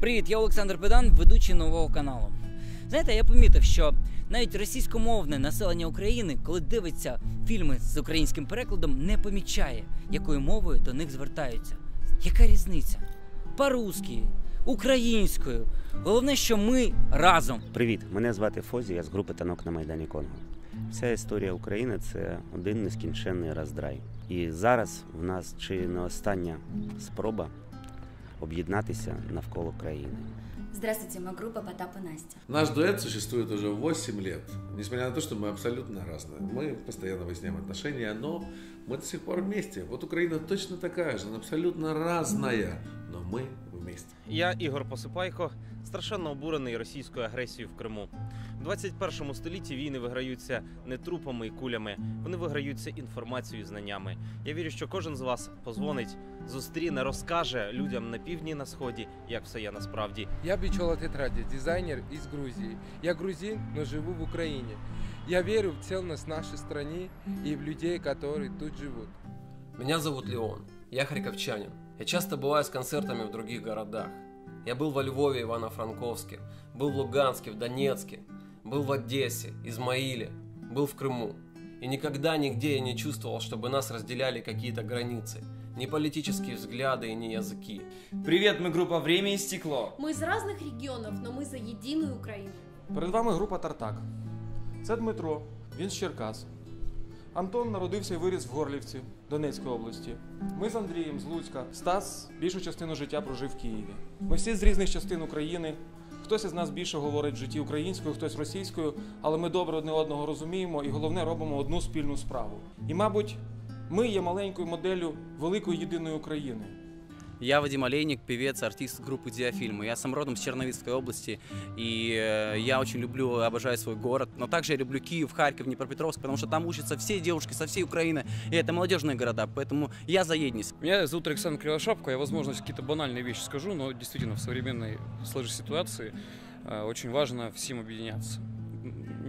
Привіт, я Олександр Педан, ведучий нового каналу. Знаєте, я помітив, що навіть російськомовне населення України, коли дивиться фільми з українським перекладом, не помічає, якою мовою до них звертаються. Яка різниця? По-русски, українською. Головне, що ми разом. Привіт, мене звати Фозі, я з групи танок на Майдані Конго. Вся історія України це один нескінченний роздрай. І зараз в нас чи не остання спроба об'єднатися навколо країни. Здравствуйте, мы группа Потап и Настя. Наш дуэт существует уже 8 лет. Несмотря на то, что мы абсолютно разные. Мы постоянно выясняем отношения, но мы до сих пор вместе. Вот Украина точно такая же, она абсолютно разная, но мы вместе. Я Ігор Посипайко, страшенно обурений російською агресією в Криму. У 21 столітті війни виграються не трупами і кулями, вони виграються інформацією і знаннями. Я вірю, що кожен з вас позвонить, зустріне, розкаже людям на півдні і на сході, як все є насправді. Я Бичола Тетради, дизайнер из Грузии. Я грузин, но живу в Украине. Я верю в целостность нашей страны и в людей, которые тут живут. Меня зовут Леон. Я харьковчанин. Я часто бываю с концертами в других городах. Я был во Львове, Ивано-Франковске, был в Луганске, в Донецке, был в Одессе, Измаиле, был в Крыму. И никогда нигде я не чувствовал, чтобы нас разделяли какие-то границы. Ни политические взгляды и ни языки. Привет, мы группа «Время и стекло». Ми з різних регіонів, але ми за єдину Україну. Перед вами група Тартак. Це Дмитро, він з Черкас. Антон народився і виріс в Горлівці Донецької області. Ми з Андрієм з Луцька. Стас більшу частину життя прожив в Києві. Ми всі з різних частин України. Хтось із нас більше говорить в житті українською, хтось російською, але ми добре одне одного розуміємо і головне робимо одну спільну справу. І, мабуть, ми є маленькою моделлю великої єдиної України. Я Вадим Олейник, певец, артист группы Диафильмы. Я сам родом с Черновицкой области, и э, я очень люблю, обожаю свой город. Но также я люблю Киев, Харьков, Днепропетровск, потому что там учатся все девушки со всей Украины, и это молодежные города, поэтому я за едность. Меня зовут Александр Кривошапко. Я, возможно, какие-то банальные вещи скажу, но действительно в современной сложной ситуации э, очень важно всем объединяться.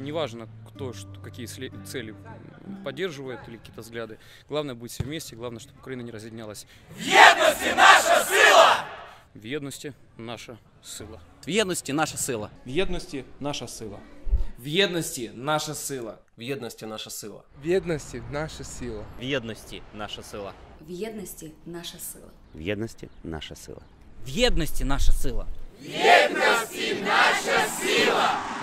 Неважно, кто что, какие цели поддерживает или какие-то взгляды. Главное быть все вместе, главное, чтобы Украина не разъединялась. В єдності наша сила. В єдності наша сила. В єдності наша сила. В єдності наша сила. В єдності наша сила. В єдності наша сила. В єдності наша сила. В єдності наша сила. В єдності наша сила. В єдності наша сила. В єдності наша сила!